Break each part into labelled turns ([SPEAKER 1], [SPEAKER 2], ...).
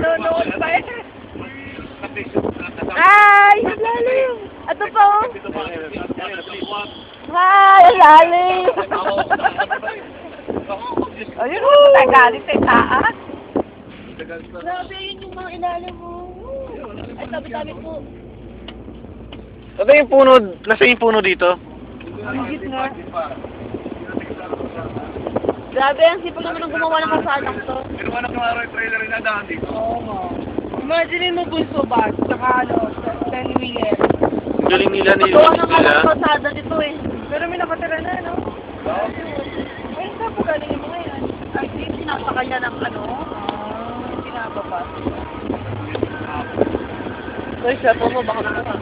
[SPEAKER 1] nanonood pa eh.
[SPEAKER 2] Ay, ang lalim. Ito pa oh. Ay, ang lalim.
[SPEAKER 1] Ayun mo, nagalit eh, taas.
[SPEAKER 2] Grabe, yun yung mga ilalim mo. Ay, tabi-tabi po.
[SPEAKER 3] Ano yung puno, nasa yung puno dito?
[SPEAKER 1] Higit nga.
[SPEAKER 2] Grabe, ang sipag naman ng gumawa ng kasadang to.
[SPEAKER 1] Oo nga. Imagine mo gusto ba, tsaka ano, 10 wheeler.
[SPEAKER 3] Galing nila ni
[SPEAKER 2] Pagawa ng
[SPEAKER 3] nila.
[SPEAKER 2] mga kasada dito eh.
[SPEAKER 1] Pero may nakatira na, no? Ay, saan po galing mo ngayon?
[SPEAKER 2] Ay, di, sinasakal niya ng ano.
[SPEAKER 1] Ah, pinababa.
[SPEAKER 2] Ay, siya po mo, baka naman.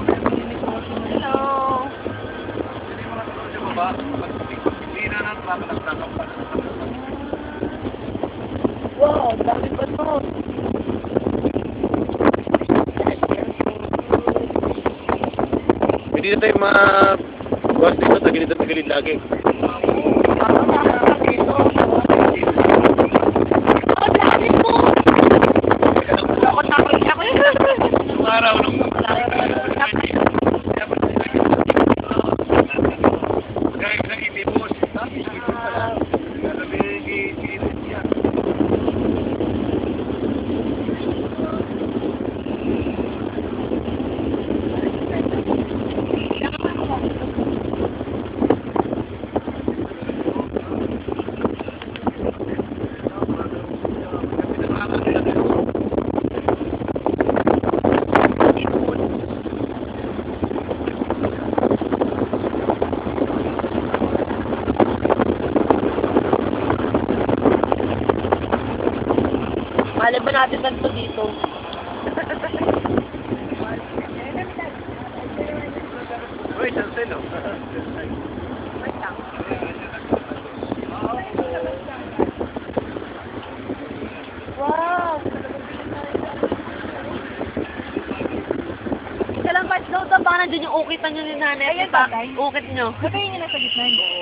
[SPEAKER 2] Wow, dami pa to.
[SPEAKER 3] Hindi na tayo ma... Buwas dito, tagilid at tagilid lagi.
[SPEAKER 2] Ang dami po. Ako takot ako
[SPEAKER 3] Nung araw, nung...
[SPEAKER 2] Malay ba natin ganito dito?
[SPEAKER 3] Uy, Chancel, oh.
[SPEAKER 2] Wow! Isa lang kahit daw, baka nandun yung ukitan nyo ni nanay.
[SPEAKER 1] Ayan, tatay.
[SPEAKER 2] Ukit nyo.
[SPEAKER 1] Ba't kayo nila sa gitna?